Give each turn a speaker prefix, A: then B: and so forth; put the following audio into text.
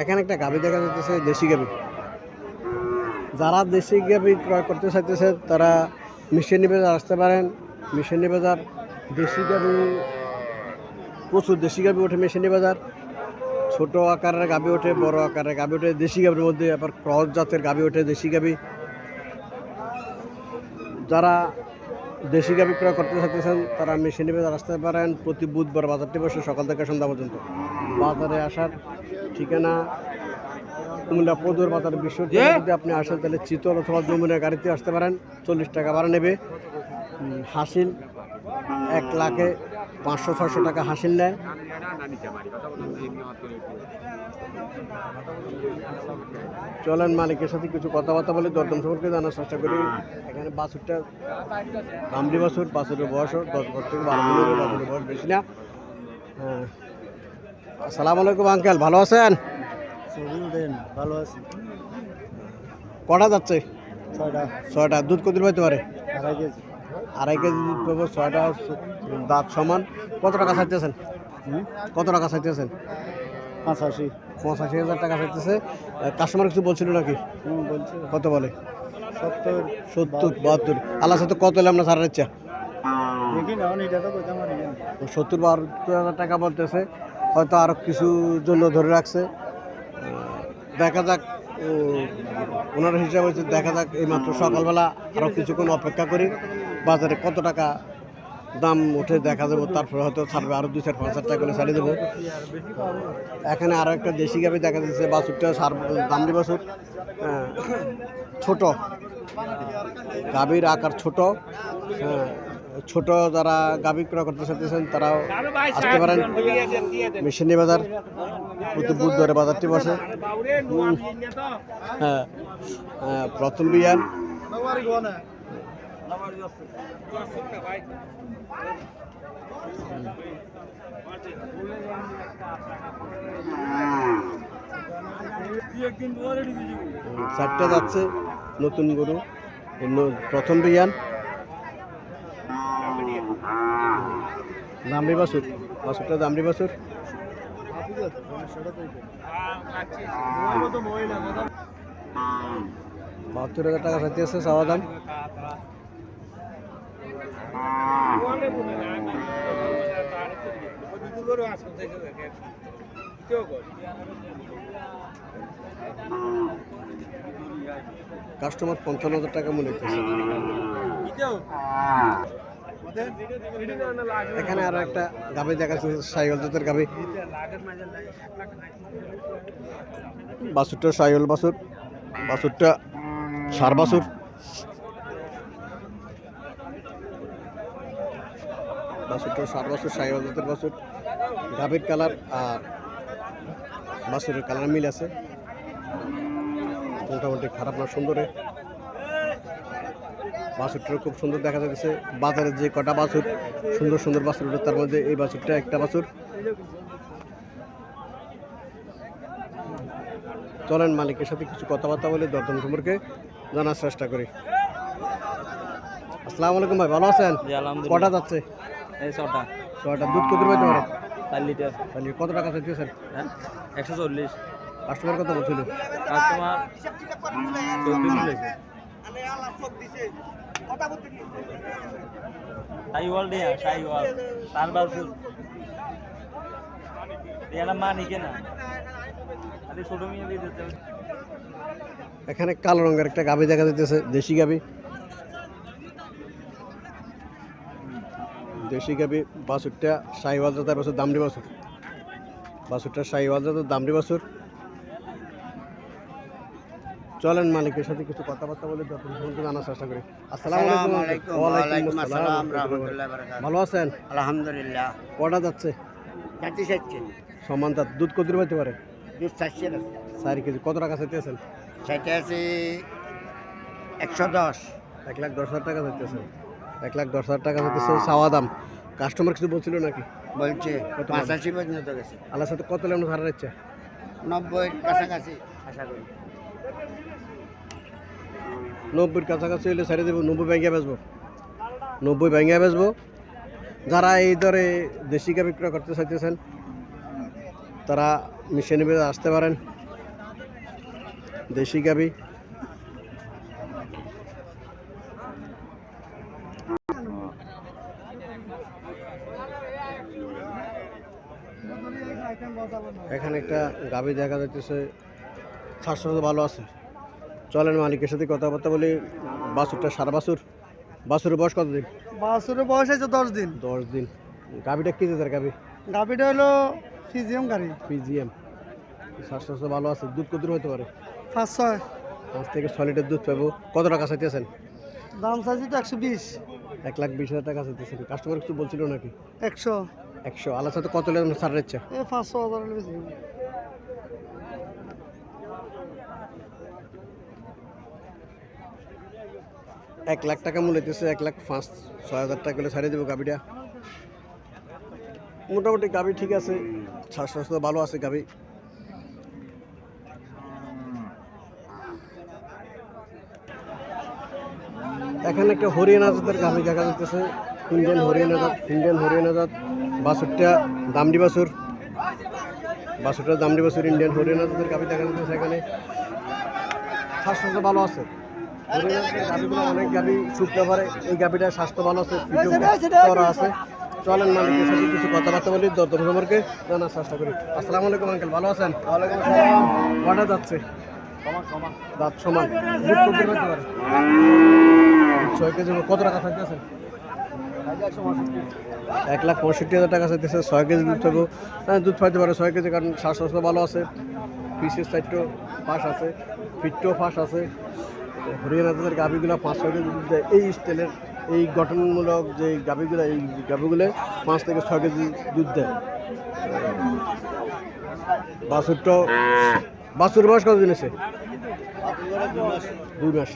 A: এখানে একটা গাভি দেখা যাচ্ছে দেশি গাভি। যারা দেশি গাভি ক্রয় করতে চাইতেছে, তারা মিশনি বাজার আসতে পারেন। মিশনি বাজার, দেশি গাভি, প্রচুর দেশি গাভি ওঠে মিশনি বাজার। ছোট আকারের গাভি ওঠে, বড় আকারের গাভি ওঠে, দেশি গাভির মধ্যে আবার ক্রস জাতের গাভি ওঠে, দেশি গাভি। যারা দেশি গাভি ক্রয় করতে চাইতেছেন, তারা মেশিনে বাজার আসতে পারেন প্রতি বুধবার বাজারটি বসে, সকাল থেকে সন্ধ্যা পর্যন্ত। বাজারে আসার ঠিকানা, কুমিল্লা পদুর বাজার বিশ্ব যদি আপনি আসেন, তাহলে চিতল অথবা যমুনা গাড়িতে আসতে পারেন, চল্লিশ টাকা ভাড়া নেবে। হাসিল এক লাখে পাঁচশো ছয়শো টাকা হাসিল নেয় চলেন মালিকের সাথে কিছু কথাবার্তা বলে দরদাম সম্পর্কে জানার চেষ্টা করি। এখানে বাছুরটা দামড়ি বাছুর বাছুরের বয়স দশ বছর থেকে বারো বছর বাছুরের বয়স বেশি না। হ্যাঁ। আসসালামু আলাইকুম আঙ্কেল ভালো আছেন?
B: ভালো আছি।
A: কটা যাচ্ছে?
B: ছয়টা।
A: ছয়টা। দুধ কত পাইতে পারে?
B: আড়াই কেজি।
A: আড়াই কেজি দুধ পাবো ছয়টা দাঁত সমান। কত টাকা চাইতেছেন কত টাকা চাইতেছেন
B: পাঁচাশি।
A: পঁচাশি হাজার টাকা চাইতেছে কাস্টমার কিছু বলছিল নাকি?
B: বলছে।
A: কত বলে?
B: সত্তর
A: সত্তর বাহাত্তর। আল্লাহ সাথে কত হলে আমরা সারার ইচ্ছা? সত্তর বাহাত্তর হাজার টাকা বলতেছে। হয়তো আরও কিছু জন্য ধরে রাখছে। দেখা যাক ওনার হিসাব হচ্ছে দেখা যাক এইমাত্র সকালবেলা আরও কিছুক্ষণ অপেক্ষা করি। বাজারে কত টাকা দাম উঠে দেখা যাব তারপরে হয়তো ছাড়বে আরও দুই চার পাঁচ হাজার টাকা করে ছাড়িয়ে দেবো। এখানে আরও একটা দেশি গাভি দেখা যাচ্ছে বাছুরটা সার দামড়ি বাছুর হ্যাঁ, ছোট। গাভীর আকার ছোট হ্যাঁ, ছোট যারা গাভী ক্রয় করতে চাইতেছেন তারাও আসতে পারেন। মিশনি বাজার প্রতি বুধবারে বাজারটি বসে। হ্যাঁ হ্যাঁ, প্রথম বিয়ান চারটে যাচ্ছে নতুন গরু ন- প্রথম বিয়ান। দামড়ি বাছুর বাছুরটা দামড়ি বাসুর। বাহাত্তর হাজার টাকা চাইতে আছে চাওয়া দাম। কাস্টমার পঞ্চান্ন হাজার টাকা মনে এখানে আরও একটা গাভি দেখা যাচ্ছে সাইকেল জাতের গাভি। বাছুরটা সাইকেল বাসুর বাছুরটা সার বাসুর। বাছুরটা সার বাছুর সাইকেল জাতের বাছুর গাভীর কালার আর বাছুরের কালার মিল আছে। মোটামুটি খারাপ না সুন্দরে বাছুরটা খুব সুন্দর দেখা যাচ্ছে। বাজারে যে কটা বাছুর সুন্দর সুন্দর বাছুর ওঠে তার মধ্যে এই বাছুরটা একটা বাছুর। চলেন মালিকের সাথে কিছু কথাবার্তা বলে দরদাম সম্পর্কে জানার চেষ্টা করি। আসসালামু আলাইকুম ভাই ভালো আছেন? কটা যাচ্ছে?
B: এই ছটা।
A: ছয়টা দুধ কত পাইতে পারে
B: চার লিটার।
A: তাহলে কত টাকা চাইতেছেন
B: হ্যাঁ? একশো চল্লিশ।
A: কাস্টমার কত বলছিল?
B: কাস্টমার চব্বিশ বলেছে সাইওয়াল দিয়া সাইওয়াল। তার বাজু এটা খালি ছোট মিয়ে দিয়ে
A: এখানে কালো রঙের একটা গাভি দেখা যাইতেছে দেশি গাভি। দেশি গাভি বাছুরটা শাহিওয়াল জাতের বাছুর দামড়ি বাছুর বাছুরটা শাহিওয়াল জাতের দামড়ি বাছুর চলেন মালিকের সাথে কিছু কথাবার্তা বলে যত সম্বন্ধে জানার চেষ্টা করি। আসসালামু আলাইকুম। ওয়ালাইকুম আসসালাম। ভালো আছেন?
B: আলহামদুলিল্লাহ।
A: কটা যাচ্ছে?
B: যাচ্ছি যাচ্ছি
A: সমান তার দুধ কত পাইতে পারে?
B: দুধ চারশে
A: চার কেজি কত টাকা চাইতেছেন?
B: সেটা আছে একশো দশ।
A: এক লাখ দশ হাজার টাকা চাইতেছেন। এক লাখ দশ হাজার টাকা চাইতেছে চাওয়া দাম। কাস্টমার কিছু বলছিল নাকি?
B: বলছে? পর্যন্ত গেছে।
A: আল্লাহর সাথে কত লেমন ছাড়ার ইচ্ছা?
B: নব্বই কাছাকাছি আশা করি।
A: নব্বইয়ের কাছাকাছি হলে ছেড়ে দেবো নব্বই ব্যাঙ্গে বেচবো। নব্বই ব্যাঙ্গে বেচবো। যারা এই দরে দেশি গাভি বিক্রয় করতে চাইতেছেন তারা মিশে নেবে আসতে পারেন। দেশি গাবি। এখানে একটা গাবি দেখা যাচ্ছে স্বাস্থ্য ভালো আছে। চলেন মালিকের সাথে কথাবার্তা বলি। বাছুরটা সারা বাছুর? বাছুরের বয়স কতদিন?
C: বাছুরের বয়স হয়েছে দশ দিন।
A: দশ দিন। গাবিটা কি জাতের গাবি
C: গাভিটা হলো ফিজিয়াম গাড়ি
A: পিজিএম স্বাস্থ্য ভালো আছে। দুধ কত হতে পারে?
C: পাঁচ ছয়।
A: পাঁচ থেকে ছয় লিটার দুধ পাবো। কত টাকা চাইতেছেন?
C: দাম চাইছি তো একশো বিশ।
A: এক লাখ বিশ হাজার টাকা চাইতেছেন। কাস্টমার কিছু বলছিল নাকি?
C: একশো।
A: একশো। আলাদা সাথে কত লিটার ছাড়
C: পাঁচশো হাজার বেশি।
A: এক লাখ টাকা মূল্য দিতেছে এক লাখ পাঁচ ছয় হাজার টাকা করে ছাড়িয়ে দেবো গাবিটা মোটামুটি গাবি ঠিক আছে স্বাস্থ্য ভালো আছে গাবি এখানে একটা হরিয়ানা জাতের গাভি দেখা যাচ্ছে ইন্ডিয়ান হরিয়ানা জাত ইন্ডিয়ান হরিয়ানা জাত বাছুরটা দামডি বাছুর বাছুরটা দামডি বাছুর ইন্ডিয়ান হরিয়ানা জাতের গাভি দেখা যাচ্ছে এখানে। স্বাস্থ্য ভালো আছে। গাভিগুলো অনেক গাভি শুকতে পারে এই গাভিটার স্বাস্থ্য ভালো আছে করা আছে। চলেন মালিকের সাথে কিছু কথাবার্তা বলি দরদম সম্পর্কে জানার চেষ্টা করি। আসসালামু আলাইকুম আঙ্কেল ভালো আছেন? ওয়ালাইকুম আসসালাম কটা যাচ্ছে? দাঁত সমান। ছয় কেজি কত টাকা থাকতেছে? এক লাখ পঁয়ষট্টি হাজার টাকা চাইতেছে, ছয় কেজি দুধ পাবো। হ্যাঁ দুধ পাইতে পারে ছয় কেজি, কারণ স্বাস্থ্য ভালো আছে। পিসের সাইডটাও ফাঁস আছে ফিটটাও ফাঁস আছে। হরিয়ানা জাতের গাভিগুলো পাঁচ, ছয় কেজি দুধ দেয়, এই স্টাইলের, এই গঠনমূলক যে গাভিগুলো, এই গাভিগুলো পাঁচ থেকে ছয় কেজি দুধ দেয়। বাছুরটাও বাছুর বয়স কত দিন দুই মাস।